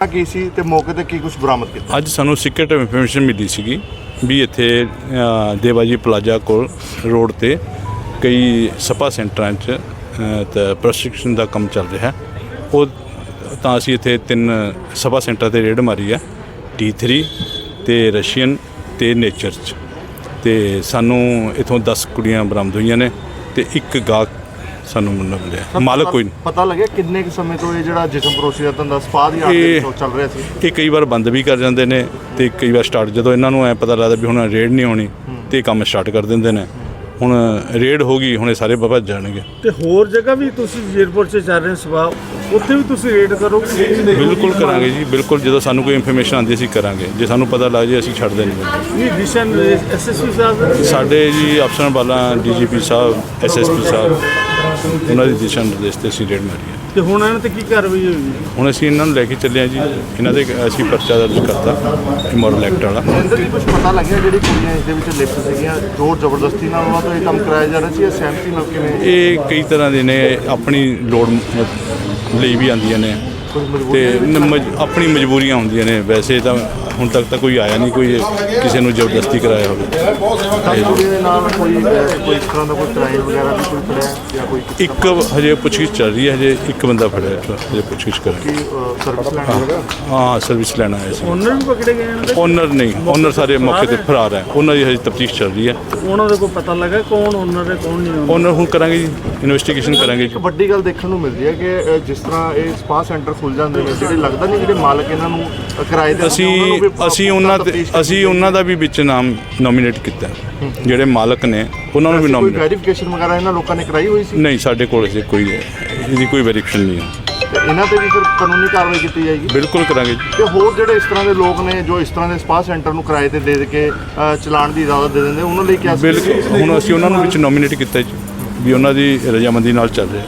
ਕੀ ਸੀ ਤੇ ਮੌਕੇ ਤੇ ਕੀ ਕੁਝ ਬਰਾਮਦ ਕੀਤਾ? ਅੱਜ ਸਾਨੂੰ ਸੀਕ੍ਰੀਟ ਇਨਫੋਰਮੇਸ਼ਨ ਮਿਲੀ ਸੀਗੀ ਵੀ ਇੱਥੇ ਅ, ਦੇਵਾਜੀ ਪਲਾਜ਼ਾ ਕੋਲ ਰੋਡ ਤੇ ਕਈ ਸਪਾ ਸੈਂਟਰਾਂ 'ਚ ਅ, ਤਾਂ ਪ੍ਰੋਸਟੀਟਿਊਸ਼ਨ ਦਾ ਕੰਮ ਚੱਲ ਰਿਹਾ। ਉਹ ਤਾਂ ਅਸੀਂ ਇੱਥੇ ਤਿੰਨ ਸਪਾ ਸੈਂਟਰ ਤੇ ਰੇਡ ਮਾਰੀ ਹੈ T3 ਤੇ ਰਸ਼ੀਅਨ ਤੇ ਨੇਚਰ 'ਚ। ਤੇ ਸਾਨੂੰ ਇਥੋਂ 10 ਕੁੜੀਆਂ ਬਰਾਮਦ ਹੋਈਆਂ ਨੇ ਤੇ ਇੱਕ ਗਾਹਕ ਸਾਨੂੰ ਮੁੰਡਾ ਮਿਲਿਆ। ਮਾਲਕ ਕੋਈ ਨਹੀਂ। ਪਤਾ ਲੱਗਿਆ ਕਿੰਨੇ ਕੁ ਸਮੇਂ ਤੋਂ ਇਹ ਜਿਹੜਾ ਜਿਸਮ ਪਰੋਸੀ ਦਾ ਧੰਦਾ ਸਪਾ ਦੀ ਆੜ ਦੇ ਇਹ- ਵਿੱਚੋਂ ਚੱਲ ਰਿਹਾ ਸੀ? ਇਹ ਕਈ ਵਾਰ ਬੰਦ ਵੀ ਕਰ ਜਾਂਦੇ ਨੇ ਤੇ ਕਈ ਵਾਰ ਸਟਾਰਟ ਜਦੋਂ ਇਹਨਾਂ ਨੂੰ ਐ ਪਤਾ ਲੱਗਦਾ ਵੀ ਹੁਣ ਰੇਡ ਨਹੀਂ ਹੋਣੀ ਤੇ ਇਹ ਕੰਮ ਸਟਾਰਟ ਕਰ ਦਿੰਦੇ ਨੇ। ਹੁਣ ਰੇਡ ਹੋ ਗਈ ਹੁਣ ਇਹ ਸਾਰੇ ਭੱਜ ਜਾਣਗੇ। ਤੇ ਹੋਰ ਜਗ੍ਹਾ ਵੀ ਤੁਸੀਂ ਏਅਰਪੋਰਟ 'ਚ ਚੱਲ ਰਹੇ ਸਵਾ ਉੱਥੇ ਵੀ ਤੁਸੀਂ ਰੇਡ ਕਰੋਗੇ ਬਿਲਕੁਲ ਕਰਾਂਗੇ ਜੀ ਬਿਲਕੁਲ ਜਦੋਂ ਸਾਨੂੰ ਕੋਈ ਇਨਫੋਰਮੇਸ਼ਨ ਆਉਂਦੀ ਅਸੀਂ ਕਰਾਂਗੇ। ਜੇ ਸਾਨੂੰ ਪਤਾ ਲੱਗ ਜੇ ਅਸੀਂ ਨਹੀਂ ਬੰਦੇ। ਇਹ ਦਿਸ਼ਨ ਐਸਐਸਪੀ ਸਾਹਿਬ? ਸਾਡੇ ਜੀ ਅਫਸਰਾਂ ਵਾਲਾ ਡੀਜੀਪੀ ਸਾਹਿਬ ਐਸਐਸਪੀ ਸਾਹਿਬ। ਉਹਨਾਂ ਦੀ ਦਿਸ਼ਾ ਨਿਰਦੇਸ਼ ਤੇ ਅਸੀਂ ਰੇਡ ਮਾਰੀ ਹੈ। ਤੇ ਹੁਣ ਇਹਨਾਂ ਤੇ ਕੀ ਕਾਰਵਾਈ ਹੋਈ ਹੁਣ ਅਸੀਂ ਇਹਨਾਂ ਨੂੰ ਲੈ ਕੇ ਚੱਲੇ ਹਾਂ ਜੀ। ਇਹਨਾਂ ਦੇ ਅਸੀਂ ਪਰਚਾ ਦਰਜ ਕਰਤਾ ਇਮੋਰਲ ਐਕਟ ਵਾਲਾ। ਅੰਦਰ ਜੀ ਕੁਝ ਪਤਾ ਲੱਗਿਆ ਜਿਹੜੀ ਕੁੜੀਆਂ ਇਸ ਦੇ ਵਿੱਚ ਲਿਪਤ ਸੀਗੀਆਂ? ਜ਼ੋਰ ਜ਼ਬਰਦਸਤੀ ਨਾਲ ਉਹਨਾਂ ਤੋਂ ਇਹ ਕੰਮ ਕਰਾਇਆ ਜਾ ਰਿਹਾ ਸੀ ਇਹ ਸਹਿਮਤੀ ਨਾਲ ਕਿਵੇਂ? ਇਹ ਕਈ ਤਰ੍ਹਾਂ ਦੇ ਨੇ ਆਪਣੀ ਲੋੜ ਲਈ ਵੀ ਆਉਂਦੀਆਂ ਨੇ। ਤੇ ਆਪਣੀ ਮਜਬੂਰੀਆਂ ਹੁੰਦੀਆਂ ਨੇ। ਵੈਸੇ ਤਾਂ ਹੁਣ ਤੱਕ ਤਾਂ ਕੋਈ ਆਇਆ ਨਹੀਂ ਕੋਈ ਕਿਸੇ ਨੂੰ ਜ਼ਬਰਦਸਤੀ ਕਰਾਇਆ ਹੋਵੇ। ਦਸ ਕੁੜੀਆਂ ਦੇ ਨਾਲ ਕੋਈ ਅਹ, ਕੋਈ ਇਸ ਤਰ੍ਹਾਂ ਦਾ ਕੋਈ ਕ੍ਰਾਈਮ ਵਗੈਰਾ ਵੀ ਕੋਈ ਫੜਿਆ ਜਾਂ। ਕੋਈ ਕਿਸ ਇੱਕ ਹਜੇ ਪੁੱਛਗਿੱਛ ਚੱਲ ਰਹੀ ਹੈ ਹਜੇ ਇੱਕ ਬੰਦਾ ਫੜਿਆ ਹੈ, ਹਜੇ ਪੁੱਛਗਿੱਛ ਵਗੈਰਾ ਹਾਂ ਸਰਵਿਸ ਲੈਣ ਆਇਆ ਸੀ। ਉਹਨਾਂ ਨੂੰ ਪਕੜੇ ਗਏ ਦੇ ਓਨਰ ਨਹੀਂ ਓਨਰ ਸਾਰੇ ਮੌਕੇ ਤੇ ਫਰਾਰ ਹੈ। ਉਹਨਾਂ ਦੀ ਹਜੇ ਤਫਤੀਸ਼ ਚੱਲ ਰਹੀ ਹੈ। ਉਹਨਾਂ ਦੇ ਕੋਈ ਪਤਾ ਲੱਗਾ ਕੌਣ ਓਨਰ ਹੈ ਕੌਣ ਨਹੀਂ? ਓਨਰ ਹੁਣ ਕਰਾਂਗੇ ਜੀ ਇਨਵੈਸਟੀਗੇਸ਼ਨ ਕਰਾਂਗੇ ਇੱਕ ਵੱਡੀ ਗੱਲ ਦੇਖਣ ਨੂੰ ਮਿਲਦੀ ਹੈ ਕਿ ਜਿਸ ਤਰ੍ਹਾਂ ਇਹ ਸਪਾ ਸੈਂਟਰ ਖੁੱਲ ਜਾਂਦੇ ਨੇ ਜਿਹੜੇ ਲੱਗਦਾ ਨਹੀਂ ਜਿਹੜੇ ਮਾਲਕ ਇਹਨਾਂ ਨੂੰ ਕਿਰਾਏ ਤੇ ਅਸੀਂ ਉਹਨਾਂ ਨੂੰ ਵੀ ਅਸੀਂ ਉਹਨਾਂ ਤੇ ਅਸੀਂ ਉਹਨਾਂ ਦਾ ਵੀ ਵਿੱਚ ਨਾਮ ਨੋਮੀਨੇਟ ਕੀਤਾ। ਜਿਹੜੇ ਮਾਲਕ ਨੇ ਉਹਨਾਂ ਨੂੰ ਵੀ ਕੋਈ ਨੋਮੀਨੇਟ ਵੈਰੀਫਿਕੇਸ਼ਨ ਵਗੈਰਾ ਇਹਨਾਂ ਲੋਕਾਂ ਨੇ ਕਰਾਈ ਹੋਈ ਸੀ? ਨਹੀਂ ਸਾਡੇ ਕੋਲ ਅਜੇ ਕੋਈ ਇਹਦੀ ਕੋਈ ਵੈਰੀਫਿਕੇਸ਼ਨ ਨਹੀਂ ਹੈ। ਤੇ ਇਹਨਾਂ ਤੇ ਵੀ ਫਿਰ ਕਾਨੂੰਨੀ ਕਾਰਵਾਈ ਕੀਤੀ ਜਾਏਗੀ? ਬਿਲਕੁਲ ਕਰਾਂਗੇ ਜੀ। ਤੇ ਹੋਰ ਜਿਹੜੇ ਇਸ ਤਰ੍ਹਾਂ ਦੇ ਲੋਕ ਨੇ ਜੋ ਇਸ ਤਰ੍ਹਾਂ ਦੇ ਸਪਾ ਸੈਂਟਰ ਨੂੰ ਕਿਰਾਏ ਤੇ ਦੇ ਦੇ ਕੇ ਅਹ, ਚਲਾਉਣ ਦੀ ਇਜਾਜ਼ਤ ਦੇ ਦਿੰਦੇ ਉਹਨਾਂ ਲਈ ਕੀ ਬਿਲਕੁਲ। ਹੁਣ ਅਸੀਂ ਉਹਨਾਂ ਨੂੰ ਵਿੱਚ ਨੋਮੀਨੇਟ ਕੀਤਾ ਜੀ ਵੀ ਉਹਨਾਂ ਦੀ ਰਜਾਮੰਦੀ ਨਾਲ ਚੱਲ ਰਿਹਾ।